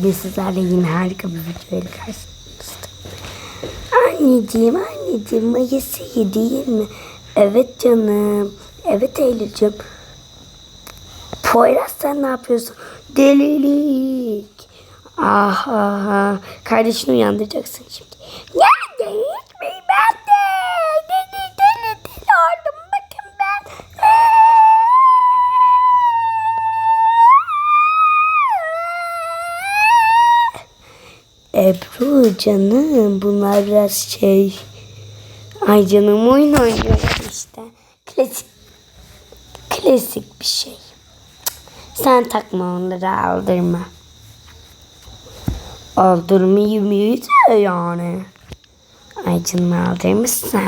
Bugün sizlerle yine harika bir video ile karşınızdayım. Anneciğim, anneciğim Mayıs iyi mi? Evet canım. Evet Eylül'cüm. Poyraz sen ne yapıyorsun? Delilik. Aha. Kardeşini uyandıracaksın şimdi. Hiç mi? Ebru canım bunlar biraz şey. Ay canım oyun oynuyorlar işte. Klasik. Klasik bir şey. Sen takma onları aldırma. Aldırmayı mıydı yani? Ay canım aldırmışsın.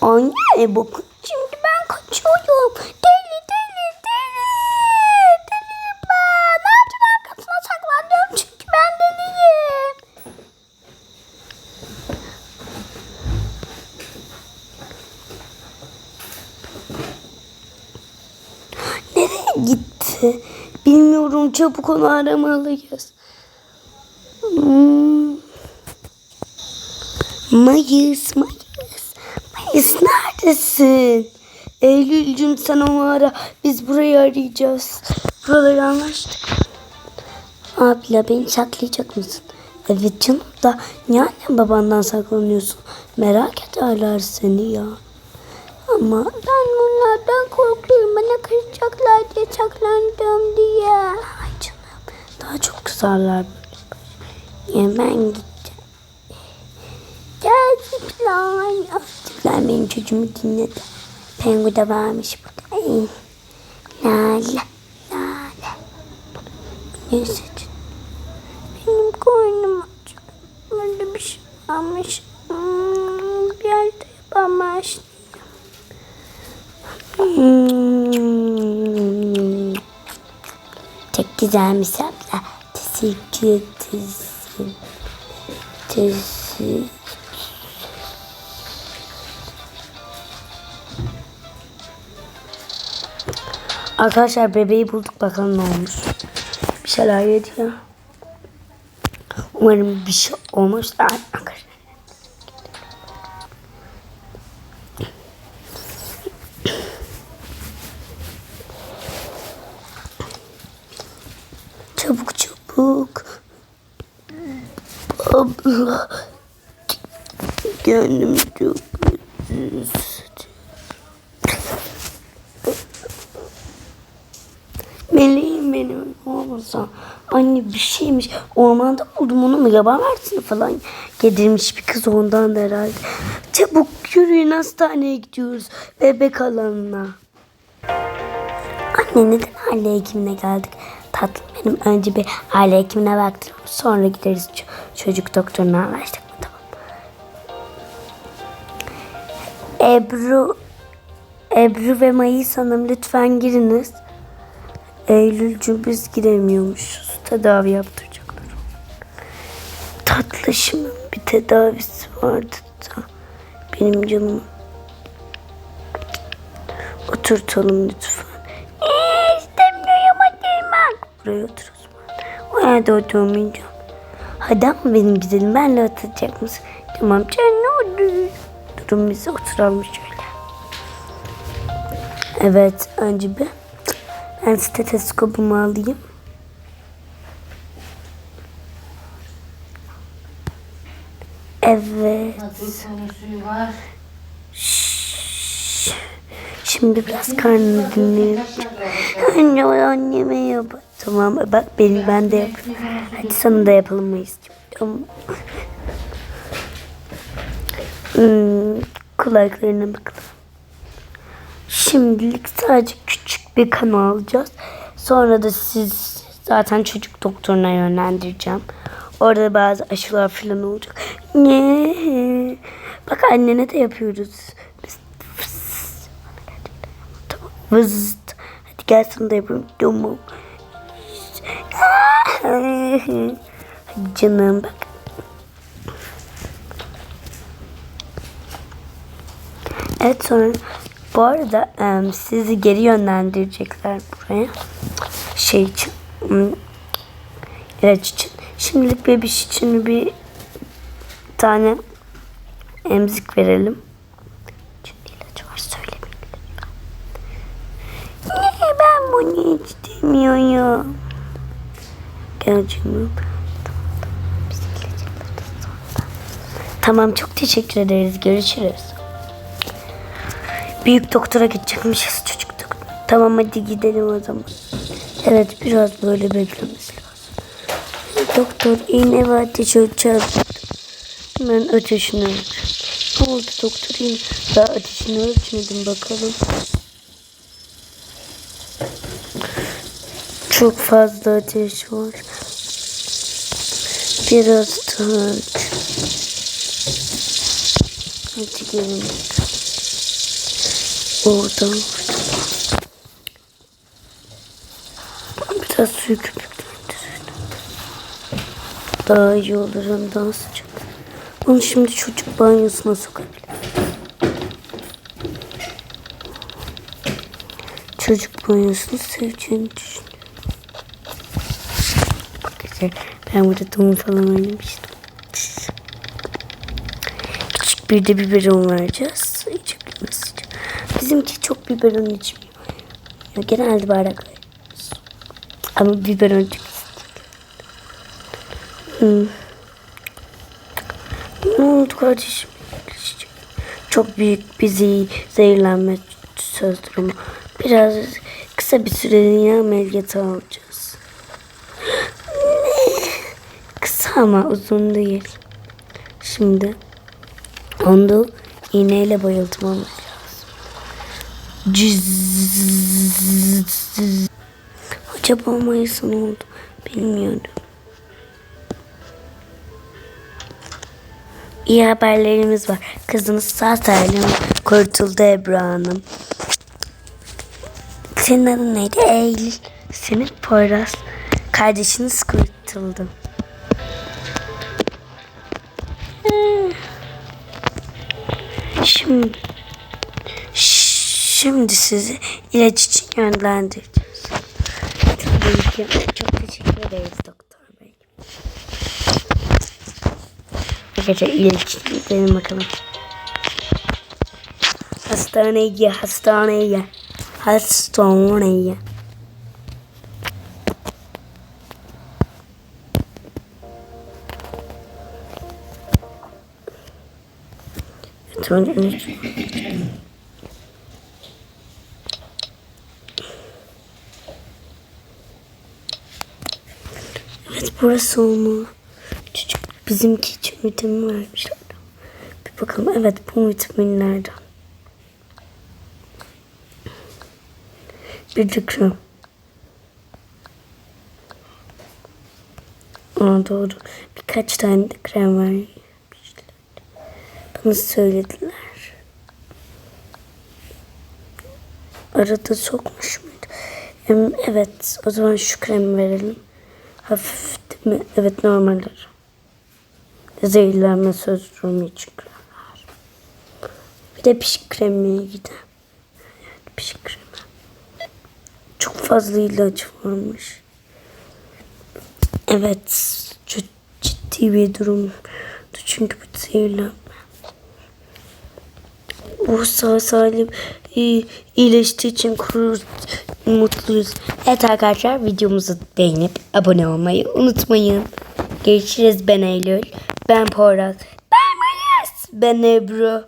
Anne bakın gitti? Bilmiyorum çabuk onu aramalıyız. Hmm. Mayıs, Mayıs. Mayıs neredesin? Eylül'cüm sen onu ara. Biz burayı arayacağız. Buraları anlaştık. Abla beni saklayacak mısın? Evet canım da niye annem babandan saklanıyorsun? Merak ederler seni ya. Ama ben bunlardan korkuyorum. Bana kıracaklar diye saklandım diye. Ay canım. Daha çok kızarlar böyle. Ben gideceğim. Gel zıplar. Zıplar benim çocuğumu dinledi. Pengu da varmış burada. Ay. Lale. Lale. Neyse canım. Benim koynum açık. Böyle bir şey varmış. Hmm, bir yerde yapamaz. Hmm. Çok güzelmiş abla. Teşekkür ederim. Teşekkür. Arkadaşlar bebeği bulduk bakalım ne olmuş. Bir şeyler yedi ya. Umarım bir şey. Ay, Arkadaşlar. Çabuk çabuk. Abla. Gönlüm çok. Meleğim benim olmasa. Anne bir şeymiş. Ormanda buldum onu mu? Yaban mersini falan yedirmiş bir kız ondan da herhalde. Çabuk yürüyün hastaneye gidiyoruz. Bebek alanına. Anne neden aile hekimine geldik? Tatlım benim önce bir aile hekimine baktıralım. Sonra gideriz çocuk doktoruna anlaştık mı? Tamam. Ebru Ebru ve Mayıs Hanım lütfen giriniz. Eylülcüm biz giremiyormuşuz. Tedavi yaptıracaklar. Tatlışımın bir tedavisi vardı da benim canım. Oturtalım lütfen. Oturmak. Buraya otur o. O yerde oturmayacağım. Hadi ama benim güzelim benle oturacak mısın? Tamam canım olur. Durun bize oturalım şöyle. Evet önce bir ben stetoskopumu alayım. Evet. Şimdi biraz karnını dinleyelim. Anne anneme yap. Tamam bak benim ben de yapayım. Hadi sana da yapalım Mayıs'cığım. Tamam. Hmm, kulaklarına bakalım. Şimdilik sadece küçük bir kan alacağız. Sonra da siz zaten çocuk doktoruna yönlendireceğim. Orada bazı aşılar falan olacak. Ne? Bak annene de yapıyoruz. Biz. Vızt. Hadi gel sana da yapalım. Tamam. Canım bak. Evet sonra Bu arada em, sizi geri yönlendirecekler buraya. Şey için. hmm, ilaç için. Şimdilik bebiş için bir tane emzik verelim. İçinde ilaç var söylemeyin. Niye ben bunu istemiyorum? Gel sonra. Tamam çok teşekkür ederiz. Görüşürüz. Büyük doktora gidecekmişiz çocuk doktor. Tamam hadi gidelim o zaman. Evet biraz böyle beklemesi lazım. Doktor iğne ve ateş ölçer. Hemen ateşini ölç. Ne oldu doktor iğne? Daha ateşini ölçmedim bakalım. Çok fazla ateş var. Biraz daha ölç. Hadi gelin. Oradan. Biraz suyu köpüklendirelim. Daha iyi olur daha sıcak. Onu şimdi çocuk banyosuna sokabilir. Çocuk banyosunu seveceğini düşünüyorum. Güzel. Ben burada doğum falan oynamıştım. Küçük bir de biberon vereceğiz. Bizimki çok biberon içmiyor. Genelde bardakla içiyoruz. Ama biberon çok. Hmm. Ne oldu kardeşim? Çok büyük bir zeh- zehirlenme söz durumu. Biraz kısa bir süreliğine ameliyata alacağız. Ne? Kısa ama uzun değil. Şimdi onu iğneyle bayıltmamız lazım. Acaba Mayıs'a ne oldu? Bilmiyorum. İyi haberlerimiz var. Kızınız sağ salim kurtuldu Ebru Hanım. Senin adın neydi? Eylül. Senin Poyraz. Kardeşiniz kurtuldu. Şimdi Şimdi sizi ilaç için yönlendireceğiz. Tabii ki. Çok teşekkür ederiz doktor bey. Arkadaşlar ilaç için gidelim bakalım. Hastaneye, hastaneye, hastaneye. Evet, ilaç- Evet burası olmalı. Çocuk bizimki için vitamin vermişler. Bir bakalım evet bu vitaminlerden. Bir de krem. Aa, doğru. Birkaç tane de krem vermişler. Bana söylediler. Arada sokmuş muydu? Evet o zaman şu kremi verelim. Hafif mi? Evet normaldir. Zehirlenme söz durumu için kremler. Bir de pişik kremiye gider. Evet pişik kremi. Çok fazla ilaç varmış. Evet çok ciddi bir durum. Çünkü bu zehirlenme. Bu sağ salim iyi- iyileştiği için kurur, mutluyuz. Evet arkadaşlar videomuzu beğenip abone olmayı unutmayın. Görüşürüz ben Eylül. Ben Poyraz. Ben Mayıs. Ben Ebru.